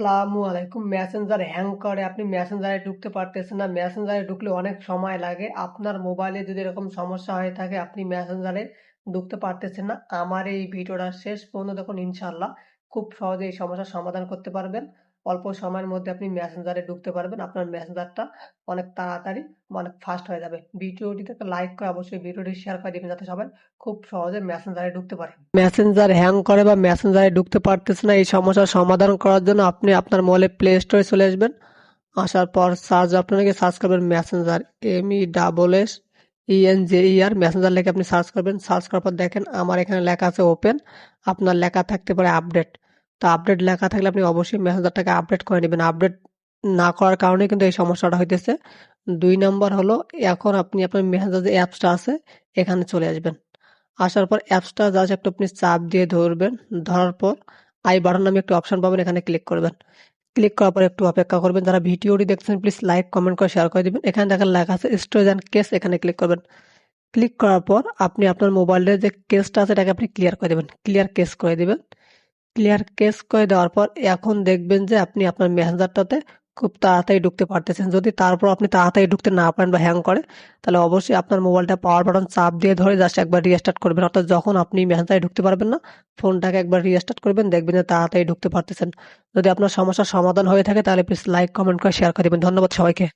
আসসালামু আলাইকুম। Messenger hang করে আপনি মেসেঞ্জারে ঢুকতে পারতেছেন না। মেসেঞ্জারে ঢুকলে অনেক সময় লাগে। আপনার মোবাইলে যদি এরকম সমস্যা হয়ে থাকে, আপনি মেসেঞ্জারে ঢুকতে পারতেছেন না। আমার এই ভিডিওটা শেষ পর্যন্ত দেখুন ইনশাল্লাহ খুব সহজে এই সমস্যার সমাধান করতে পারবেন। অল্প সময়ের মধ্যে আপনি মেসেঞ্জারে ঢুকতে পারবেন। আপনার মেসেঞ্জারটা অনেক তাড়াতাড়ি অনেক ফাস্ট হয়ে যাবে। ভিডিওটিতে একটা লাইক করে অবশ্যই ভিডিওটি শেয়ার করে দিবেন যাতে সবাই খুব সহজে মেসেঞ্জারে ঢুকতে পারে। মেসেঞ্জার হ্যাং করে বা মেসেঞ্জারে ঢুকতে পারতেছে না, এই সমস্যার সমাধান করার জন্য আপনি আপনার মোবাইলে প্লে স্টোরে চলে আসবেন। আসার পর সার্চ আপনাকে সার্চ করবেন messenger M E double S আর মেসেঞ্জার লেখে আপনি সার্চ করবেন। সার্চ করার পর দেখেন আমার এখানে লেখা আছে ওপেন আপনার লেখা থাকতে পারে আপডেট তো আপডেট লেখা থাকলে আপনি অবশ্যই মেসেঞ্জারটাকে আপডেট করে নেবেন। আপডেট না করার কারণে কিন্তু এই সমস্যাটা হইতেছে। দুই নম্বর হলো, এখন আপনি আপনার মেসেঞ্জার যে অ্যাপসটা আছে, এখানে চলে আসবেন। আসার পর অ্যাপসটা জাস্ট একটু আপনি চাপ দিয়ে ধরবেন। ধরার পর আই বাটন নামে একটু অপশন পাবেন, এখানে ক্লিক করবেন। ক্লিক করার পর একটু অপেক্ষা করবেন। যারা ভিডিওটি দেখছেন প্লিজ লাইক কমেন্ট করে শেয়ার করে দিবেন। এখানে দেখেন লেখা আছে স্টোরেজ অ্যান্ড কেস এখানে ক্লিক করবেন। ক্লিক করার পর আপনি আপনার মোবাইলের যে কেসটা আছে, এটাকে আপনি ক্লিয়ার করে দেবেন। ক্লিয়ার কেস করে দিবেন। ক্লিয়ার কেস করে দেওয়ার পর এখন দেখবেন যে আপনি আপনার মেসেঞ্জারটাতে খুব তাড়াতাড়ি ঢুকতে পারতেছেন। যদি তারপর আপনি তাড়াতাড়ি ঢুকতে না পারেন বা হ্যাং করে, তাহলে অবশ্যই আপনার মোবাইলটা পাওয়ার বাটন চাপ দিয়ে ধরে জাস্ট একবার রিস্টার্ট করবেন। অর্থাৎ যখন আপনি মেসেঞ্জারে ঢুকতে পারবেন না, ফোনটাকে একবার রিস্টার্ট করবেন, দেখবেন যে তাড়াতাড়ি ঢুকতে পারতেছেন। যদি আপনার সমস্যার সমাধান হয়ে থাকে, তাহলে প্লিজ লাইক কমেন্ট করে শেয়ার করে দেবেন। ধন্যবাদ সবাইকে।